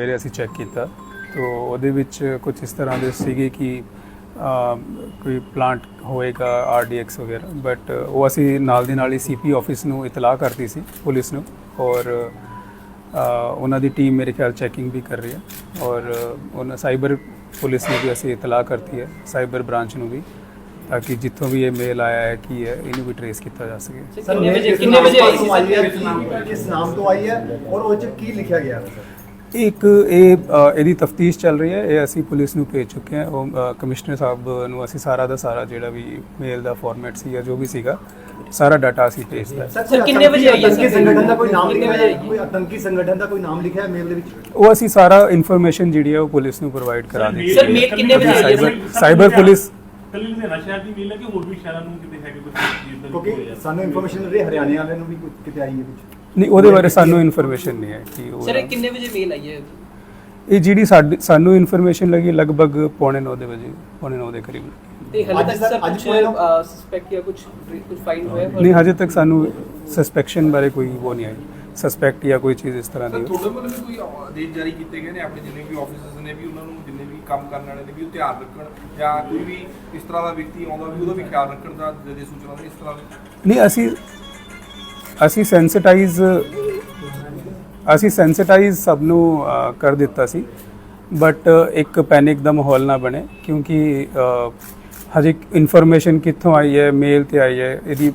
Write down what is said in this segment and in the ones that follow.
ਸਵੇਰੇ ਅਸੀਂ ਚੈੱਕ ਕੀਤਾ। ਤੋ ਉਹਦੇ ਵਿੱਚ ਕੁਝ ਇਸ ਤਰ੍ਹਾਂ ਦੇ ਸੀਗੇ ਕਿ ਕੋਈ ਪਲਾਂਟ ਹੋਏਗਾ ਆਰਡੀਐਕਸ ਵਗੈਰਾ। ਬਟ ਉਹ ਅਸੀਂ ਨਾਲ ਦੀ ਨਾਲ ਹੀ ਸੀਪੀ ਆਫਿਸ ਨੂੰ ਇਤਲਾਹ ਕਰਤੀ ਸੀ ਪੁਲਿਸ ਨੂੰ। ਔਰ ਉਹਨਾਂ ਦੀ ਟੀਮ ਮੇਰੇ ਖਿਆਲ ਚੈਕਿੰਗ ਵੀ ਕਰ ਰਹੀ ਹੈ। ਔਰ ਉਹਨਾਂ ਸਾਈਬਰ ਪੁਲਿਸ ਨੂੰ ਵੀ ਅਸੀਂ ਇਤਲਾਹ ਕਰਤੀ ਹੈ ਸਾਈਬਰ ਬ੍ਰਾਂਚ ਨੂੰ ਵੀ ਤਾਂ ਕਿ ਜਿੱਥੋਂ ਵੀ ਇਹ ਮੇਲ ਆਇਆ ਹੈ ਕੀ ਹੈ ਇਹਨੂੰ ਵੀ ਟਰੇਸ ਕੀਤਾ ਜਾ ਸਕੇ। ਸਰ ਕਿੰਨੇ ਵਜੇ ਕਿੰਨੇ ਵਜੇ ਆਈ ਸੀ ਕਿਸ ਨਾਮ ਤੋਂ ਆਈ ਹੈ? ਔਰ ਉਹ ਚ ਕੀ ਲਿਖਿਆ ਗਿਆ? ਹੈ ਸਰ ਇੱਕ ਇਹ ਅ, ਇਹਦੀ ਤਫਤੀਸ਼ ਚੱਲ ਰਹੀ ਹੈ ਇਹ ਅਸੀਂ ਪੁਲਿਸ ਨੂੰ ਭੇਜ ਚੁੱਕੇ ਹਾਂ ਉਹ ਅ, ਕਮਿਸ਼ਨਰ ਸਾਹਿਬ ਨੂੰ ਅਸੀਂ ਸਾਰਾ ਦਾ ਸਾਰਾ ਜਿਹੜਾ ਵੀ ਮੇਲ ਦਾ ਫਾਰਮੈਟ ਸੀ ਜਾਂ ਜੋ ਵੀ ਸੀਗਾ ਸਾਰਾ ਡਾਟਾ ਅਸੀਂ ਭੇਜਦਾ ਹੈ। ਸਰ, ਕਿੰਨੇ ਵਜੇ ਆਈ ਹੈ ਆਤੰਕੀ ਸਰ? ਸੰਗਠਨ ਦਾ ਕੋਈ ਨਾਮ ਕਿੰਨੇ ਲਿਖਿਆ ਵਜੇ ਹੈ ਆਈ ਹੈ? ਕੋਈ ਆਤੰਕੀ ਸੰਗਠਨ ਦਾ ਕੋਈ ਨਾਮ ਲਿਖਿਆ ਹੈ ਮੇਲ ਦੇ ਵਿੱਚ ਉਹ ਅਸੀਂ ਸਾਰਾ ਇਨਫੋਰਮੇਸ਼ਨ ਜਿਹੜੀ ਹੈ ਉਹ ਪੁਲਿਸ ਨੂੰ ਪ੍ਰੋਵਾਈਡ ਕਰਾ ਦਿੱਤੀ ਸਰ, ਮੇਲ ਕਿੰਨੇ ਵਜੇ ਆਈ ਹੈ ਸਾਈਬਰ ਸਰ? ਸਾਈਬਰ ਪੁਲਿਸ ਕੱਲੀ ਲੁਧਿਆਣਾ ਸ਼ਹਿਰ ਦੀ ਮੇਲ ਹੈ ਕਿ ਹੋਰ ਵੀ ਸ਼ਹਿਰਾਂ ਨੂੰ ਕਿਤੇ ਹੈਗੇ ਕੋਈ ਚੀਜ਼ ਦਾ ਕਿਉਂਕਿ ਸਾਨੂੰ ਇਨਫੋਰਮੇਸ਼ਨ ਮਿਲ ਰਹੀ ਹੈ ਹਰਿਆਣੇ ਵਾਲਿਆਂ ਨੂੰ ਵੀ ਕੁਝ ਕਿਤੇ ਆਈ ਹੈ ਕੁਝ ਨਹੀਂ ਉਹਦੇ ਬਾਰੇ ਸਾਨੂੰ ਇਨਫੋਰਮੇਸ਼ਨ ਨਹੀਂ ਹੈ ਕਿ ਉਹ ਸਰ ਇਹ ਕਿੰਨੇ ਵਜੇ ਮੇਲ ਆਈ ਹੈ? ਇਹ ਜਿਹੜੀ ਸਾਡੀ ਸਾਨੂੰ ਇਨਫੋਰਮੇਸ਼ਨ ਲੱਗੀ ਲਗਭਗ ਪੌਣੇ 9 ਦੇ ਵਜੇ ਪੌਣੇ 9 ਦੇ ਕਰੀਬ। ਤੇ ਹਲੇ ਤੱਕ ਸਰ- ਕੁਝ ਸਸਪੈਕਟ ਜਾਂ ਕੁਝ ਕੁਝ ਫਾਈਂਡ ਹੋਇਆ ਹੈ? ਨਹੀਂ ਹਜੇ ਤੱਕ ਸਾਨੂੰ ਸਸਪੈਕਸ਼ਨ ਬਾਰੇ ਕੋਈ ਉਹ ਨਹੀਂ ਆਈ। ਸਸਪੈਕਟ ਜਾਂ ਕੋਈ ਚੀਜ਼ ਇਸ ਤਰ੍ਹਾਂ ਦੀ। ਤੁਹਾਡੇ ਵੱਲੋਂ ਵੀ ਕੋਈ ਆਦੇਸ਼ ਜਾਰੀ ਕੀਤੇ ਗਏ ਨੇ? ਆਪਣੇ ਜਿੰਨੇ ਵੀ ਆਫਿਸਰਸ ਨੇ ਵੀ ਉਹਨਾਂ ਨੂੰ ਜਿੰਨੇ ਵੀ ਕੰਮ ਕਰਨ ਵਾਲੇ ਨੇ ਵੀ ਉਹ ਧਿਆਨ ਰੱਖਣ ਜਾਂ ਕੋਈ ਵੀ ਇਸ ਤਰ੍ਹਾਂ ਦਾ ਵਿਅਕਤੀ ਆਉਂਦਾ ਵੀ ਉਹਦਾ ਵੀ ਖਿਆਲ ਰੱਖਣ ਦਾ ਜਿਹੜੇ ਸੂਚਨਾ ਦੇ ਇਸ ਤਰ੍ਹਾਂ ਦੀ? ਨਹੀਂ ਅਸੀਂ ਅਸੀਂ ਸੈਂਸਿਟਾਈਜ਼ ਅਸੀਂ ਸੈਂਸਿਟਾਈਜ਼ ਸਭ ਨੂੰ ਅ, ਕਰ ਦਿੱਤਾ ਸੀ। ਬਟ ਇੱਕ ਪੈਨਿਕ ਦਾ ਮਾਹੌਲ ਨਾ ਬਣੇ ਕਿਉਂਕਿ ਅ, ਹਜੇ ਇਨਫੋਰਮੇਸ਼ਨ ਕਿੱਥੋਂ ਆਈ ਹੈ ਮੇਲ ਤੇ ਆਈ ਹੈ ਇਹਦੀ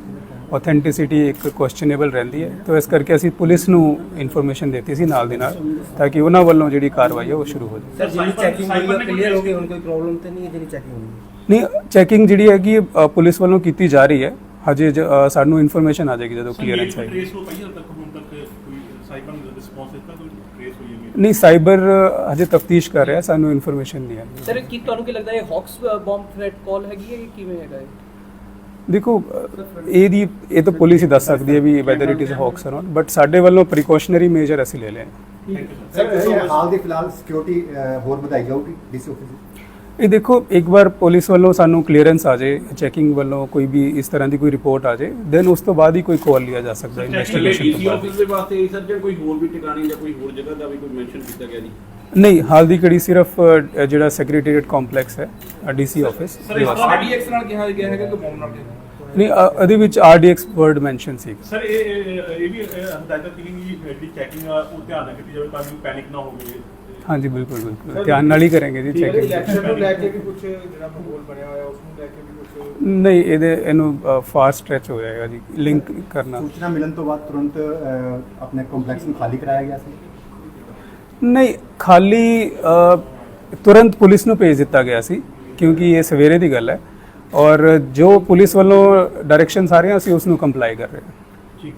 ਆਥੈਂਟਿਸਿਟੀ ਇੱਕ ਕੁਐਸਚਨੇਬਲ ਰਹਿੰਦੀ ਹੈ। ਤਾਂ ਇਸ ਕਰਕੇ ਅਸੀਂ ਪੁਲਿਸ ਨੂੰ ਇਨਫੋਰਮੇਸ਼ਨ ਦਿੱਤੀ ਸੀ ਨਾਲ ਦੀ ਨਾਲ ਤਾਂ ਕਿ ਉਹਨਾਂ ਵੱਲੋਂ ਜਿਹੜੀ ਕਾਰਵਾਈ ਹੈ ਉਹ ਸ਼ੁਰੂ ਹੋ ਜਾਵੇ। ਸਰ ਜਿਹੜੀ ਚੈਕਿੰਗ ਹੋਈ ਹੈ ਕਲੀਅਰ ਹੋ ਗਈ ਹੁਣ ਕੋਈ ਪ੍ਰੋਬਲਮ ਤੇ ਨਹੀਂ ਹੈ ਜਿਹੜੀ ਚੈਕਿੰਗ ਹੋਈ ਹੈ? ਨਹੀਂ ਚੈਕਿੰਗ ਜਿਹੜੀ ਹੈਗੀ ਅ, ਪੁਲਿਸ ਵੱਲੋਂ ਕੀਤੀ ਜਾ ਰਹੀ ਹੈ। ਹਜੇ ਜ- ਅ, ਸਾਨੂੰ ਇਨਫੋਰਮੇਸ਼ਨ ਆ ਜਾਏਗੀ ਜਦੋਂ ਕਲੀਅਰੈਂਸ ਆਏਗੀ। ਟ੍ਰੇਸ ਹੋ ਪਾਈ ਹਲ ਤੱਕ ਹੁਣ ਤੱਕ ਕੋਈ ਸਾਈਬਰ ਰਿਸਪੌਂਸ ਦਿੱਤਾ ਕੋਈ ਟ੍ਰੇਸ ਹੋਈ ਹੈ ਮੇਲ ਨਹੀਂ ਸਾਈਬਰ ਅ, ਹਜੇ ਤਫਤੀਸ਼ ਕਰ ਰਿਹਾ ਸਾਨੂੰ ਇਨਫੋਰਮੇਸ਼ਨ ਨਹੀਂ ਆਈ। ਸਰ ਕੀ ਤੁਹਾਨੂੰ ਕੀ ਲੱਗਦਾ ਹੈ ਹੌਕਸ ਬੰਬ ਥ੍ਰੈਟ ਕਾਲ ਹੈਗੀ ਹੈ ਕਿ ਕਿਵੇਂ ਹੈਗਾ ਇਹ? ਦੇਖੋ ਅ, ਇਹਦੀ ਇਹ ਤਾਂ ਪੁਲਿਸ ਹੀ ਦੱਸ ਸਕਦੀ ਹੈ ਵੀ whether it is hoax or not but ਸਾਡੇ ਵੱਲੋਂ ਪ੍ਰੀਕਾਸ਼ਨਰੀ ਮੇਜਰ ਅਸੀਂ ਲੈ ਲਏ। ਨੇ। ਸਰ ਇਹ ਹਾਲ ਦੀ ਫਿਲਹਾਲ ਸਿਕਿਉਰਿਟੀ ਹੋਰ ਵਧਾਈ ਜਾਊਗੀ ਡੀਸੀ ਆਫਿਸ ਇਹ ਦੇਖੋ ਇੱਕ ਵਾਰ ਪੁਲਿਸ ਵੱਲੋਂ ਸਾਨੂੰ ਕਲੀਅਰੈਂਸ ਆ ਜਾਏ ਚੈਕਿੰਗ ਵੱਲੋਂ ਕੋਈ ਵੀ ਇਸ ਤਰ੍ਹਾਂ ਦੀ ਕੋਈ ਰਿਪੋਰਟ ਆ ਜਾਏ ਦੈਨ ਉਸ ਤੋਂ ਬਾਅਦ ਹੀ ਕੋਈ ਕਾਲ ਲਿਆ ਜਾ ਸਕਦਾ ਇਨਵੈਸਟੀਗੇਸ਼ਨ ਤੋਂ ਬਾਅਦ। ਆਫਿਸ ਦੇ ਵਾਸਤੇ ਸਰ ਜਾਂ ਕੋਈ ਹੋਰ ਵੀ ਟਿਕਾਣੇ ਜਾਂ ਕੋਈ ਹੋਰ ਜਗ੍ਹਾ ਦਾ ਵੀ ਕੋਈ ਮੈਂਸ਼ਨ ਕੀਤਾ ਗਿਆ ਜੀ? ਨਹੀਂ ਹਾਲ ਦੀ ਘੜੀ ਸਿਰਫ ਜਿਹੜਾ ਸੈਕਟਰੀਏਟ ਕੰਪਲੈਕਸ ਹੈ ਡੀਸੀ ਆਫਿਸ ਸਰ ਇਸ ਆਰਡੀਐਕਸ ਨਾਲ ਕਿਹਾ ਗਿਆ ਹੈਗਾ ਕਿ ਬੌਮ ਨਾਲ ਕਿਹਾ ਨਹੀਂ ਇਹਦੇ ਵਿੱਚ ਆਰਡੀਐਕਸ ਵਰਡ ਮੈਂਸ਼ਨ ਸੀ। ਸਰ ਇਹ ਇਹ ਵੀ ਹਦਾਇਤਾਂ ਗਈ ਜਿਹੜੀ ਚੈਕਿੰਗ ਉਹ ਧਿਆਨ ਕੀਤੀ ਜਾਵੇ ਤਾਂ ਕਿ ਪੈਨਿਕ ਨਾ ਹੋਵੇ। ਹਾਂਜੀ ਬਿਲਕੁਲ ਬਿਲਕੁਲ। ਧਿਆਨ ਨਾਲ ਹੀ ਕਰਾਂਗੇ ਜੀ ਚੈਕਿੰਗ ਇਲੈਕਸ਼ਨ ਨੂੰ ਲੈ ਕੇ ਵੀ ਕੁਝ ਜਿਹੜਾ ਮਾਹੌਲ ਬਣਿਆ ਹੋਇਆ ਉਸ ਨੂੰ ਲੈ ਕੇ ਵੀ ਕੁਝ ਨਹੀਂ ਇਹਦੇ ਇਹਨੂੰ ਫਾਰ ਸਟ੍ਰੈਚ ਹੋ ਜਾਏਗਾ ਜੀ ਲਿੰਕ ਕਰਨਾ। ਸੂਚਨਾ ਮਿਲਣ ਤੋਂ ਬਾਅਦ ਤੁਰੰਤ ਆਪਣੇ ਕੰਪਲੈਕਸ ਨੂੰ ਖਾਲੀ ਕਰਾਇਆ ਗਿਆ ਸੀ? ਨਹੀਂ ਖਾਲੀ ਤੁਰੰਤ ਪੁਲਿਸ ਨੂੰ ਭੇਜ ਦਿੱਤਾ ਗਿਆ ਸੀ ਕਿਉਂਕਿ ਇਹ ਸਵੇਰੇ ਦੀ ਗੱਲ ਹੈ। ਔਰ ਜੋ ਪੁਲਿਸ ਵੱਲੋਂ ਡਾਇਰੈਕਸ਼ਨਸ ਆ ਰਹੇ ਆ ਅਸੀਂ ਉਸ ਨੂੰ ਕੰਪਲਾਈ ਕਰ ਰਹੇ। ਹਾਂ